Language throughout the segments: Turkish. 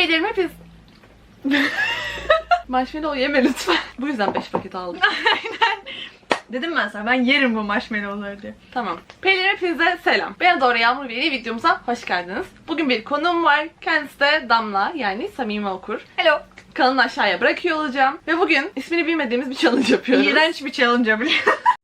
Peynirimi piz... Marshmallow yeme lütfen. Bu yüzden 5 paket aldık. Dedim ben sana ben yerim bu marshmallowları diye. Tamam. Pelin hepinize selam. Ben Doğru Yağmur ve yeni videomuza hoş geldiniz. Bugün bir konuğum var. Kendisi de Damla yani Samimi Okur. Hello. Kanalını aşağıya bırakıyor olacağım. Ve bugün ismini bilmediğimiz bir challenge yapıyoruz. İğrenç bir challenge biliyor.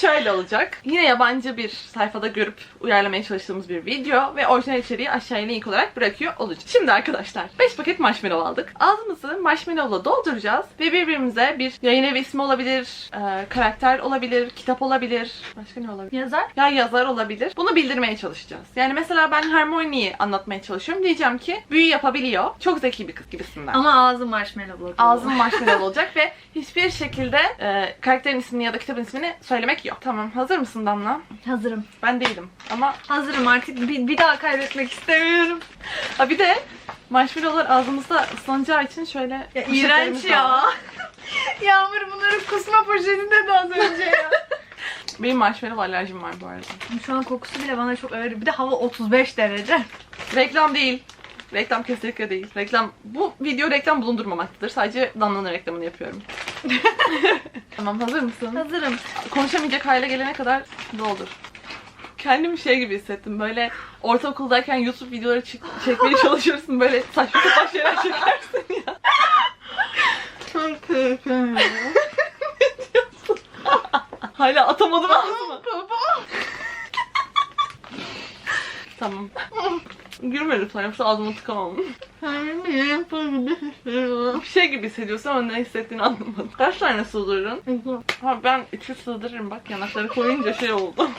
şöyle olacak. Yine yabancı bir sayfada görüp uyarlamaya çalıştığımız bir video ve orijinal içeriği aşağıya link olarak bırakıyor olacağım. Şimdi arkadaşlar 5 paket marshmallow aldık. Ağzımızı marshmallowla dolduracağız ve birbirimize bir yayın evi ismi olabilir, e, karakter olabilir, kitap olabilir. Başka ne olabilir? Yazar. Ya yazar olabilir. Bunu bildirmeye çalışacağız. Yani mesela ben Hermione'yi anlatmaya çalışıyorum. Diyeceğim ki büyü yapabiliyor. Çok zeki bir kız gibisinden. Ama ağzı marshmallow oldu. Ağzım marshmallow olacak ve hiçbir şekilde e, karakterin ismini ya da kitabın ismini söylemek yok. Tamam hazır mısın Damla? Hazırım. Ben değilim ama Hazırım artık bir, bir daha kaybetmek istemiyorum. ha bir de marshmallowlar ağzımızda ıslanacağı için şöyle Ya iğrenç ya. var. Yağmur bunları kusma poşetinde de az önce ya. Benim marshmallow alerjim var bu arada. Şu an kokusu bile bana çok ağır. Bir de hava 35 derece. Reklam değil. Reklam kesinlikle değil. Reklam bu video reklam bulundurmamaktadır. Sadece Damla'nın reklamını yapıyorum. tamam hazır mısın? Hazırım. konuşamayacak hale gelene kadar doldur. Kendimi şey gibi hissettim. Böyle ortaokuldayken YouTube videoları çek- çekmeye çalışıyorsun. Böyle saçma sapan şeyler çekersin ya. Hala atamadım ağzıma. tamam. Gülme lütfen yoksa ağzıma tıkamam. Bir şey gibi hissediyorsun ama ne hissettiğini anlamadım. Kaç tane sığdırırın? Ha ben içi sığdırırım bak yanakları koyunca şey oldu.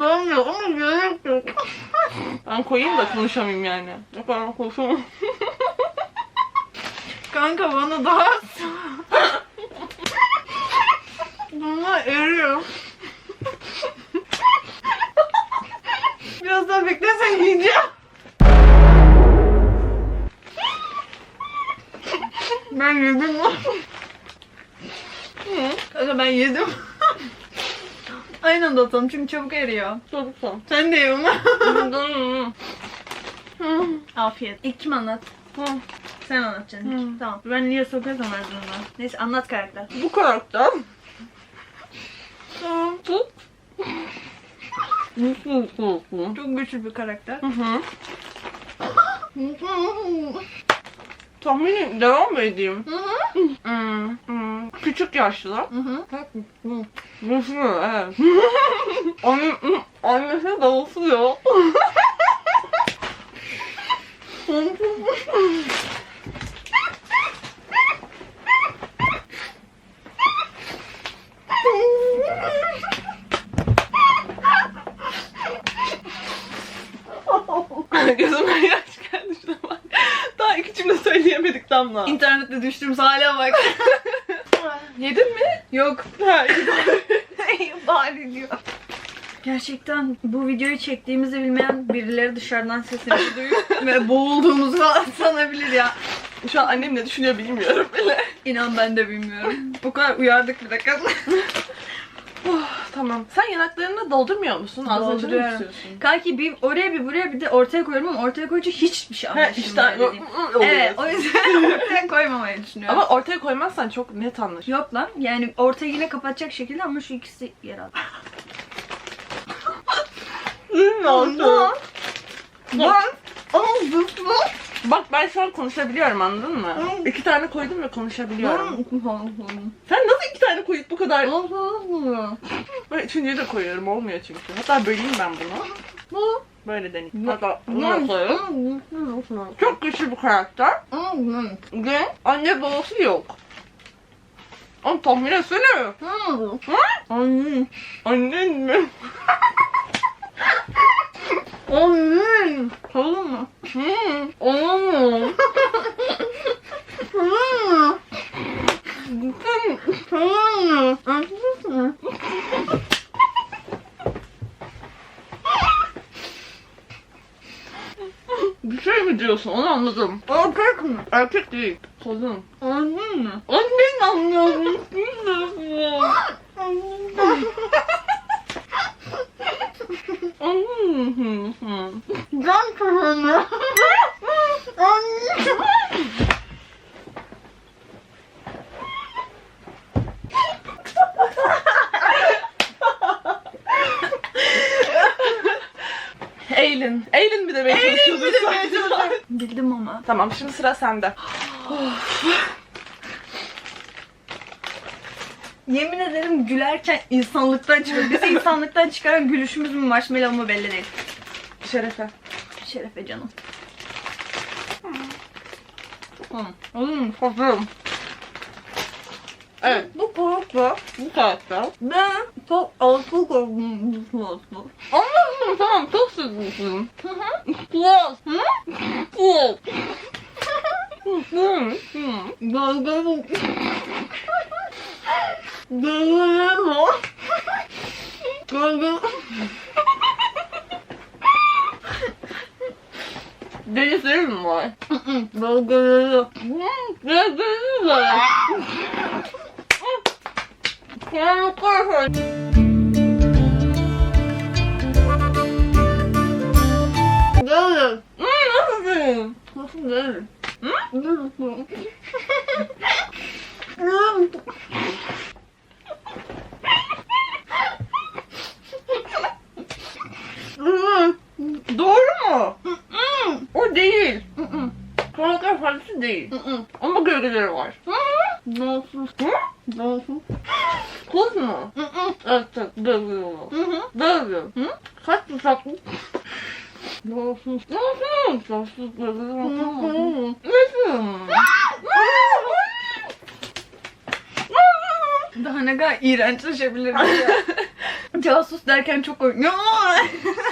Ben yok ama gerek yok. Ben koyayım da konuşamayayım yani. Yok ben konuşamam. Kanka bana daha Bana eriyor. Biraz daha beklesen yiyeceğim. Ben yedim. Kanka ben yedim. Aynı anda atalım çünkü çabuk eriyor. Çocuksan. Sen de ye onu. Afiyet. İlk kim anlat? Sen anlatacaksın. ilk. Tamam. Ben niye sokuyorsam ardından. Neyse anlat karakter. Bu karakter tut. Çok güçlü bir karakter. Hı hı. Devam mı edeyim? Hmm, hmm. Küçük yaşlı. Güçlü evet. Anne, annesi davulsuyor. Gözüme yaş geldi şuna bak. Daha iki cümle söyleyemedik Damla. İnternette düştüğümüz hale bak. Yedin mi? Yok. Ha, Bari diyor. Gerçekten bu videoyu çektiğimizi bilmeyen birileri dışarıdan sesimizi duyup ve boğulduğumuzu falan sanabilir ya. Şu an annem ne düşünüyor bilmiyorum bile. İnan ben de bilmiyorum. O kadar uyardık bir dakika. Tamam. Sen yanaklarını doldurmuyor musun? Ağzını Dolduruyorum. tutuyorsun? Kanki bir oraya bir buraya bir de ortaya koyuyorum ama ortaya koyunca hiçbir şey Ha anlaşılmıyor. işte dediğim. Evet o yüzden ortaya koymamayı düşünüyorum. Ama ortaya koymazsan çok net anlaşılır. Yok lan yani ortayı yine kapatacak şekilde ama şu ikisi yer aldı. Ne oldu? Lan! Ama zıplı. Bak ben şu an konuşabiliyorum anladın mı? Hı. İki tane koydum ve konuşabiliyorum. Sen nasıl iki tane koyup bu kadar... Ben üçüncüyü de koyuyorum olmuyor çünkü. Hatta böleyim ben bunu. Böyle deneyim. Hatta bunu da koyuyorum. Çok güçlü bir karakter. Ve anne babası yok. Onu tahmin etsene. Annem. Annen mi? Annem. Kalın mı? Hmm. Anam. Kalın mı? Kalın mı? Anladın mı? Bir şey mi diyorsun? Onu anladım. Erkek mi? Erkek değil. Kadın. Anladın mı? Annen anlıyorsun. Bilmiyorum. Annem. Anne. Anne. Eylin. Eylin bir de beni Eylin bir de beni Bildim ama. Tamam şimdi sıra sende. Yemin ederim gülerken insanlıktan çıkıyor. Bizi insanlıktan çıkaran gülüşümüz mü marshmallow mu belli değil. Şerefe. Şerefe canım. Hmm, hazırım. Evet. Bu korkma. Bu karakter. Ben çok alkol korktum. Anladım tamam çok sıkıntısın. Klas. Klas. Galgalım. Galgalım. Galgalım. Delislerim mi var? Galgalım. Delislerim var. Kulağını koyarsan. Galgalım. Hmm, nasılsın? Nasıl değil? Hmm? Nasıl? Doğru mu? o değil. Karakter farklı değil. Ama gölgeleri var. Hı? Nasıl? Kız mı? Evet, gölgeleri var. Gölge. Kaç mı? Nasıl? Nasıl? Nasıl? Gölgeleri var. Nasıl? Daha ne kadar iğrençleşebiliriz ya. Casus derken çok oynuyor.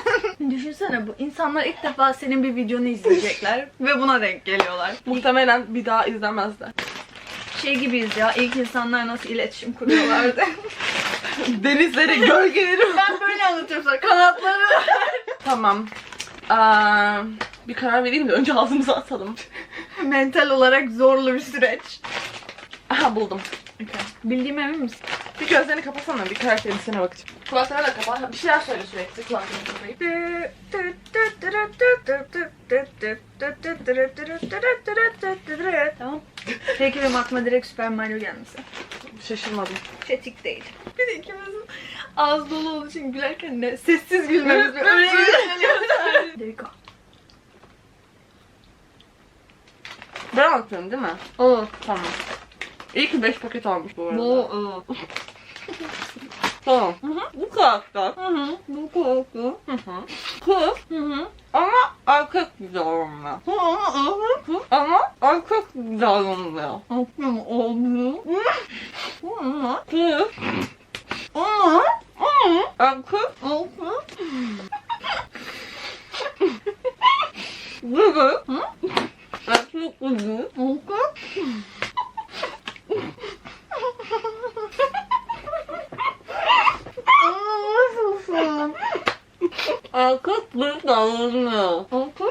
Düşünsene bu insanlar ilk defa senin bir videonu izleyecekler ve buna denk geliyorlar. Muhtemelen bir daha izlemezler. Şey gibiyiz ya ilk insanlar nasıl iletişim kuruyorlardı. Denizleri, gölgeleri. ben böyle anlatıyorum sana kanatları. tamam. Aa, bir karar vereyim de önce ağzımıza atalım. Mental olarak zorlu bir süreç. Aha buldum. Bildiğime emin misin? Bir gözlerini kapasana bir karakterin içine bakacağım. Kulaklarını da kapa. Bir şeyler söyle sürekli kulaklarını kapayıp. Tamam. Peki benim aklıma direkt Super Mario gelmesi. Şaşırmadım. Çetik değil. Bir de ikimizin ağız dolu olduğu için gülerken de sessiz gülmemiz Evet, öyle evet. gülmeliyoruz. Deriko. Ben atıyorum değil mi? Oo. Tamam. İyi ki 5 paket almış bu arada. Bu. Tamam. Hı hı. Bu karakter. Hı hı. Bu korku. Hı hı. Kız Hı hı. ama erkek güzel olmuyor. Hı hı. Hı Kız ama erkek güzel olmuyor. Aklım olmuyor. Hı hı. Kız Ama. ama erkek Olsun. güzel. Hı? Erkek güzel. Olsun. Nasılsın? Erkek güzel olmuyor. Olsun.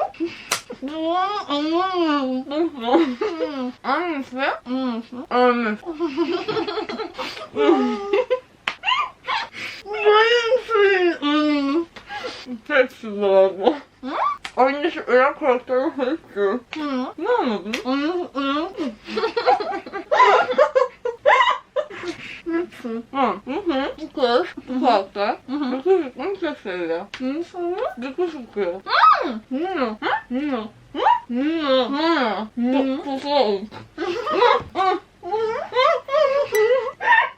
Duvarı anlamıyorum. Annesi Nasıl? ölmüş. Benim suyum. Hepsi. Hı? Annesi karakterin hepsi. Hı. Ne anladın? Nasıl? Nasıl? Hı. Hı hı. Bu kız, bu karakter. Hı hı. Gıkı sıkmayı çok seviyor. Nasıl? Gıkı sıkıyor. Hı. Hı. Hı. Hı. Hı. Hı. Hı. Çok güzel.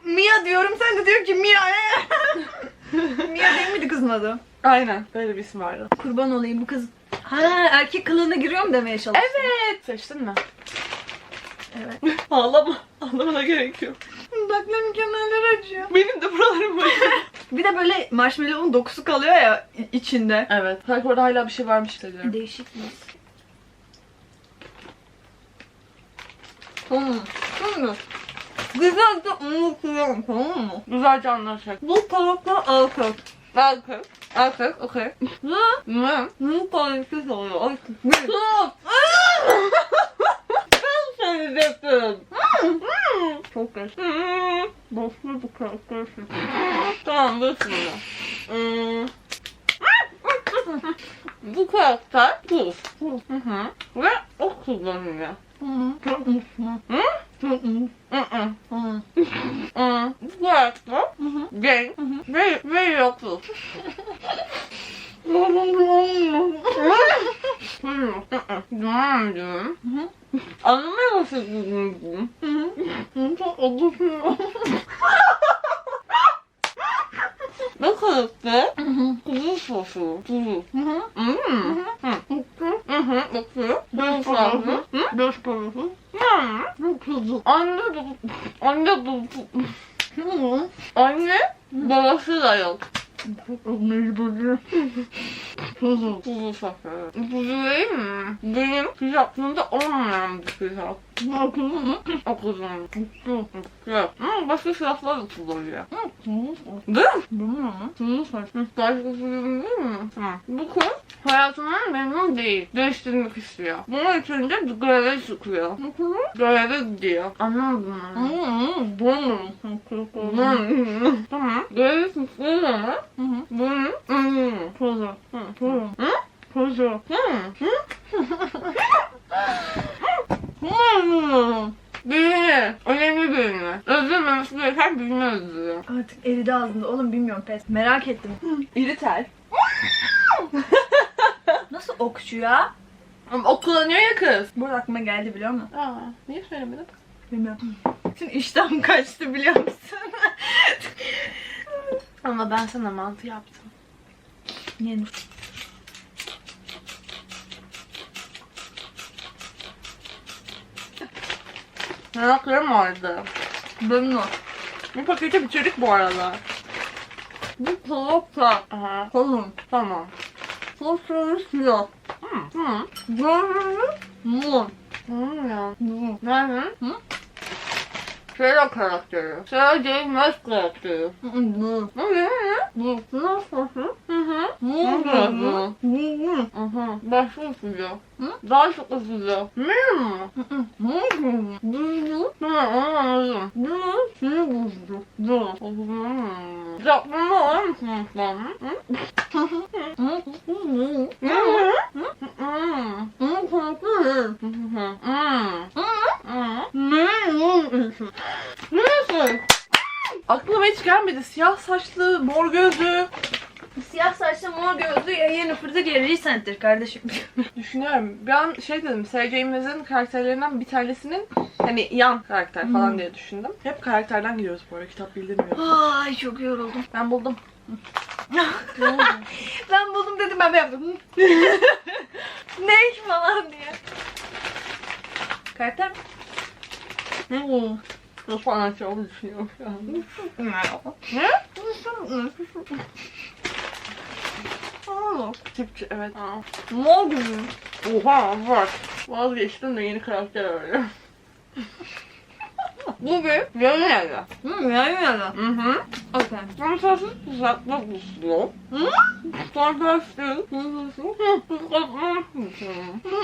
Mia diyorum sen de diyor ki Mia. Mia değil miydi kızın adı? Aynen. Böyle bir isim vardı. Kurban olayım bu kız. Ha erkek kılığına giriyor mu demeye çalıştın? Evet. Seçtin mi? Evet. Ağlama. Ağlamana gerek yok. Dudaklarım kenarları acıyor. Benim de buralarım var. Bir de böyle marshmallow'un dokusu kalıyor ya i- içinde. evet. Sanki orada hala bir şey varmış hissediyorum. Değişik mi? Hmm. Şimdi güzel de unutuyorum tamam mı? Güzelce anlaşacak. Bu karakter erkek. Erkek. Erkek. Okey. Ve Ne? bu karakter oluyor. Erkek. Stop. Dedim. Çok geç. Hmm. Boşlu bu karakter. Tamam şimdi. Hmm. Bu karakter kız. Hı hı. Ve o kullanıyor. Çok mutlu. Hı? Çok mutlu. Bu karakter hı. ve, ve yoksul. Tamam diyorum. Anlamaya başladım. Çok acıkıyor. Ne kalıptı? Kuzu sosu. Kuzu. Hmm. Beş parası. Beş parası. Kuzu. Anne. Anne. Anne babası da yok. Mecburi. Kuzu. Kuzu sosu. Kuzu değil mi? Benim pilaftığımda olmayan bir. O O kuzu. Kuzu. Yok. Ama başka silahlar da kullanıyor. Değil mi? Bilmiyorum. Kuzu sosu. Başka kuzu değil mi? Hı. Bu kız hayatından memnun değil. Değiştirmek istiyor. Bunun için de göreve çıkıyor. Göreve gidiyor. Anlamadın mı? Tamam. Göreve çıktığı zaman bunu Kuzu. Kuzu. Kuzu. Birini. Önemli birini. Özlememesi gereken birini özlüyor. Artık eridi ağzımda. Oğlum bilmiyorum pes. Merak ettim. İri tel. Nasıl okçu ya? Ama o kullanıyor ya kız. Burada aklıma geldi biliyor musun? Aa, niye söylemedin? Bilmiyorum. Şimdi iştahım kaçtı biliyor musun? Ama ben sana mantı yaptım. Yenir. Yanaklarım vardı. O. Bu paketi bitirdik bu arada. Bu salata. Aha. Kalın. Tamam. Sosları siyah. Hı. Hı. Görünümü mor. Hı ya. Bu. Nerede? Hı? Şeyler karakteri. Şeyler değmez karakteri. Bu. Ne ne ne? Bu. Nasıl? Hı hı. Mor. Bu. Bu. Aha. Başka ısıcı. Hı? Daha çok ısıcı. Benim mi? Mor. Bu. Tamam onu anladım. Bu. Suyu buzlu. Bu. Hmm. Yapmamı alır mısın lütfen? Hı? Hı. Bu. Hı? Hı? Bu farklı. Hı hı. Hı. Hı. Ne? Nasıl? Aklıma hiç gelmedi. Siyah saçlı, mor gözlü. Siyah saçlı mor gözlü ya Yennefer'da diye Recent'tir kardeşim. Düşünüyorum. Ben şey dedim. Imez'in karakterlerinden bir tanesinin hani yan karakter falan Hmm. diye düşündüm. Hep karakterden gidiyoruz bu arada. Kitap bildirmiyorum. Ay çok yoruldum. Ben buldum. ben buldum dedim ben de yaptım. ne falan diye. Karakter mi? Hmm. Nasıl anlatacağımı düşünüyorum şu an. Ne? Aa, Tipçi, evet. Aa. Mor gözlü. Oha bak. Vazgeçtim de yeni karakter öyle. Bu bir yarı yarı. Hı, yarım yarım. Hı hı. Okey. Fantastik kızartma buslu. Hı? Fantastik kızartma buslu. Kız...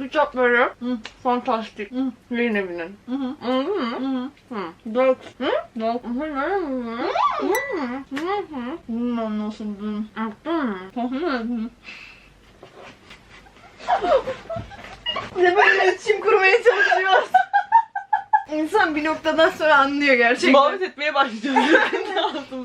Küçük böyle Hı. fantastik Hı. yayın evinin. Hı hı. Mı? Hı hı. Hı. Dört. Hı? Dört. Hı hı. Hı hı. Hı hı. Bilmem nasıl diyeyim. Yaptın mı? Tahmin edin. Ne böyle iletişim kurmaya çalışıyoruz. İnsan bir noktadan sonra anlıyor gerçekten. Muhabbet etmeye başlayacağız.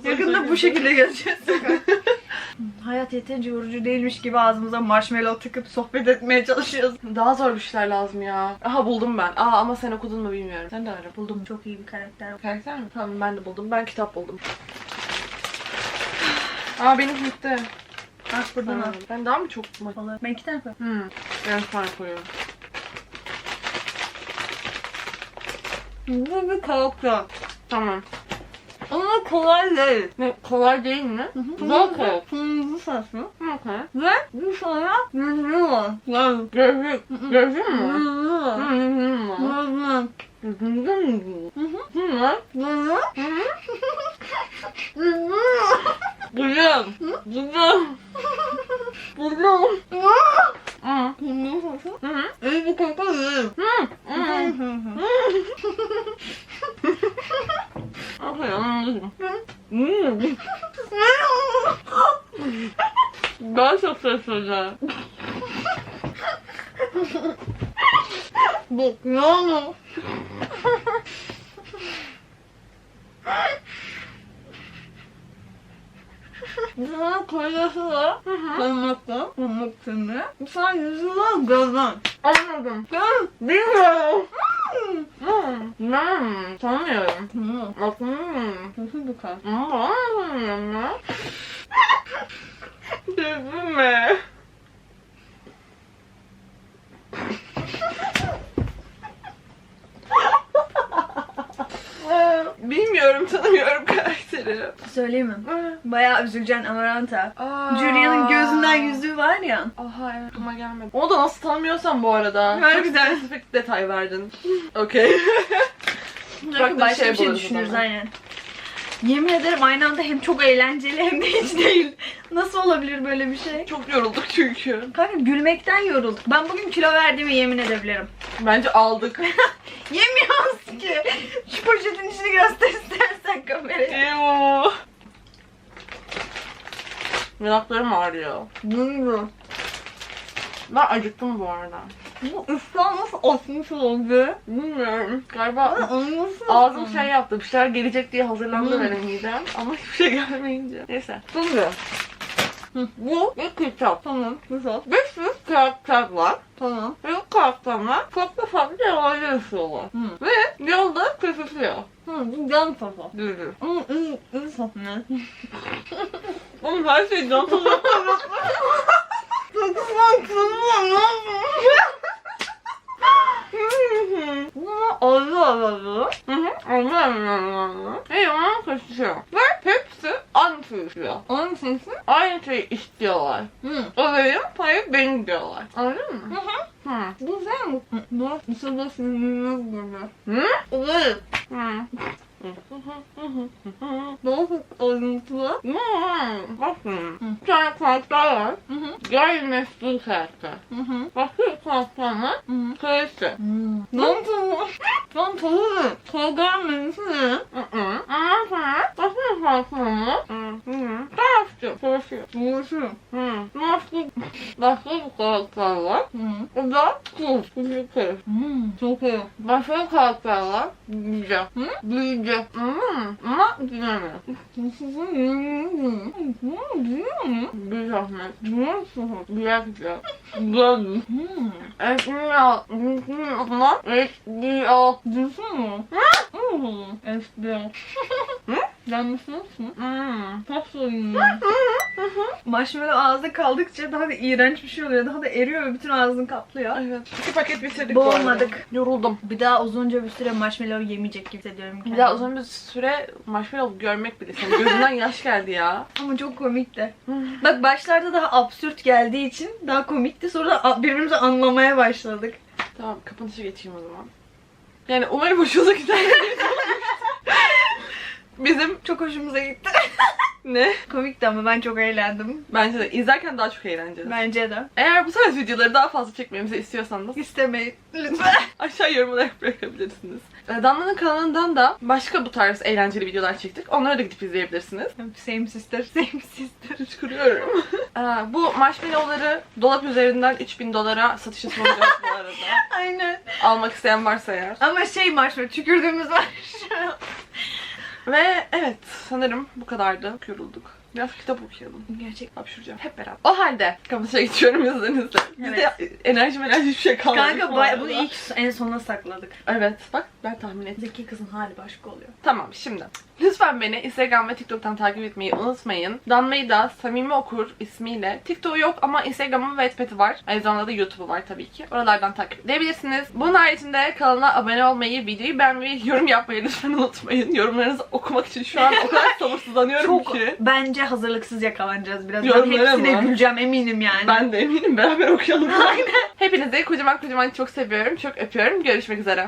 Yakında bu şekilde gezeceğiz. Hayat yeterince yorucu değilmiş gibi ağzımıza marshmallow tıkıp sohbet etmeye çalışıyoruz. Daha zor bir şeyler lazım ya. Aha buldum ben. Aa ama sen okudun mu bilmiyorum. Sen de ara. Buldum çok iyi bir karakter. Karakter mi? Tamam ben de buldum. Ben kitap buldum. Aa benim bitti. Bak buradan al. Ben daha mı çok Olur. Ben iki tane koyayım. Hmm. Ben sonra koyuyorum. Bu bir karakter. Tamam. Ama kolay değil. Ne kolay değil mi? Zor kolay. Kırmızı saçlı. Okay. Ve bir sonra yüzü var. Yani Gözlük. Gözlük mü? yüzü var. Hmm. Yüzü. Gözlük mü? Hı hı. Hı. Yüzü. Yüzü. Güzel. Güzel. Güzel. Hı. Kırmızı saçlı. Hı. İyi bir karakter değil. Hı. Hı Hı. hı hı. Okay, anladım. Hmm. Daha çok ses söyle. Bak ya. Sana kolyası var. Parmakta. Seni. Sen yüzü var gözden. Anladım. Gel. Bilmiyorum. Hmm. Hmm. Tanımıyorum. Hı. Bak hmm. Nasıl bir kalp? Hmm. Üzülme. Bilmiyorum, tanımıyorum karakteri. Söyleyeyim mi? Bayağı üzüleceksin Amaranta. Julia'nın gözünden yüzüğü var ya. Aha evet aklıma gelmedi. Onu da nasıl tanımıyorsan bu arada. Harbiden. Çok spesifik detay verdin. Okey. Belki başka şey bir şey düşünürüz aynen. Yemin ederim aynı anda hem çok eğlenceli hem de hiç değil. Nasıl olabilir böyle bir şey? Çok yorulduk çünkü. Kanka gülmekten yorulduk. Ben bugün kilo verdiğimi yemin edebilirim. Bence aldık. Yemiyoruz ki. Şu poşetin içini göster istersen kameraya. Ew. Yanaklarım ağrıyor. Bilmiyorum. Ben acıktım bu arada. Bu İslam nasıl atmış oldu? Bilmiyorum. Galiba ağzım şey yaptı. Bir şeyler gelecek diye hazırlandı Hmm. benim midem. Ama hiçbir şey gelmeyince. Neyse. Şimdi. Bu bir kitap. Tamam, güzel. Bir sürü karakter var. Tamam. Ve o karakterler farklı farklı yerlerde yaşıyorlar. Hı. Ve yolda kesişiyor. Hı, bu can kafa. Düzgün. Ama iyi, iyi sapne. Oğlum her şey can tadı Ağzı ağzı. Hı hı. Anlıyorum. Ve yalan kesişiyor. Ve hepsi istiyor. Onun sesi. Aynı şeyi istiyorlar. Hı. O benim, hayır benim diyorlar. Anladın Hı mı? hı. Hı. Güzel mi? Bu dışarıda sinirlenmez gibi. Hı? Evet. Hı. Çok ayrıntılı. Hmm, bakın. Bir tane karakter var. Hı. Gayrimeşgul karakter. Başka bir karakter var. Ne yaptın? Ben tanıdım. Kavga menüsü ne? Hı hı. Ondan sonra bir. Hı hı. Tarafçı. Çalışıyor. Hı. Başka, başka bir karakter var. O da kız. Küçük kız. Çok iyi. Başka bir karakter var. Büyücü. Hmm. Ama dinlemiyor. Nasılsın? Yürüyorum. Hmm, biliyor musun? Büyük Ahmet. Biliyor musun? Güzel. Güzel. Hmm. Esmiya. Büyücünün adına Esmiya. Hı? Gelmiş nasılsın? Hmm. Pas oyunu. Marshmallow ağızda kaldıkça daha da iğrenç bir şey oluyor. Daha da eriyor ve bütün ağzını kaplıyor. Evet. İki paket bitirdik. Boğulmadık. Yoruldum. Bir daha uzunca bir süre marshmallow yemeyecek gibi hissediyorum Bir kendimi. daha uzun bir süre marshmallow görmek bile senin gözünden yaş geldi ya. Ama çok komikti. Bak başlarda daha absürt geldiği için daha komikti. Sonra birbirimizi anlamaya başladık. tamam kapanışa geçeyim o zaman. Yani umarım hoşunuza gider. Bizim Çok hoşumuza gitti. ne? Komikti ama ben çok eğlendim. Bence de izlerken daha çok eğlenceli. Bence de. Eğer bu tarz videoları daha fazla çekmemizi istiyorsanız İstemeyin. Lütfen. aşağı yorum olarak bırakabilirsiniz. Ee, Damla'nın kanalından da başka bu tarz eğlenceli videolar çektik. Onları da gidip izleyebilirsiniz. Same sister, same sister. Hıçkırıyorum. Ee, bu marshmallowları dolap üzerinden 3000 dolara satışa sunacağız bu arada. Aynen. Almak isteyen varsa eğer. Ama şey marshmallow tükürdüğümüz var. Ve evet sanırım bu kadardı. Yorulduk. Biraz kitap okuyalım. Gerçek. Hapşuracağım. Hep beraber. O halde kapatışa geçiyorum izninizle. Bizde enerji enerji hiçbir şey kalmadı. Kanka bu arada. bunu ilk en sona sakladık. Evet bak ben tahmin ettim. Zeki kızın hali başka oluyor. Tamam şimdi. Lütfen beni Instagram ve TikTok'tan takip etmeyi unutmayın. Danmayı da Samimi Okur ismiyle. TikTok yok ama Instagram'ı ve Wattpad'i var. Aynı zamanda da YouTube'u var tabii ki. Oralardan takip edebilirsiniz. Bunun haricinde kanala abone olmayı, videoyu beğenmeyi, yorum yapmayı lütfen unutmayın. Yorumlarınızı okumak için şu an o kadar sabırsızlanıyorum Çok ki. bence hazırlıksız yakalanacağız biraz. Yorumlara hepsine mı? güleceğim eminim yani. Ben de eminim beraber okuyalım. Aynen. Hepinizi kocaman kocaman çok seviyorum. Çok öpüyorum. Görüşmek üzere.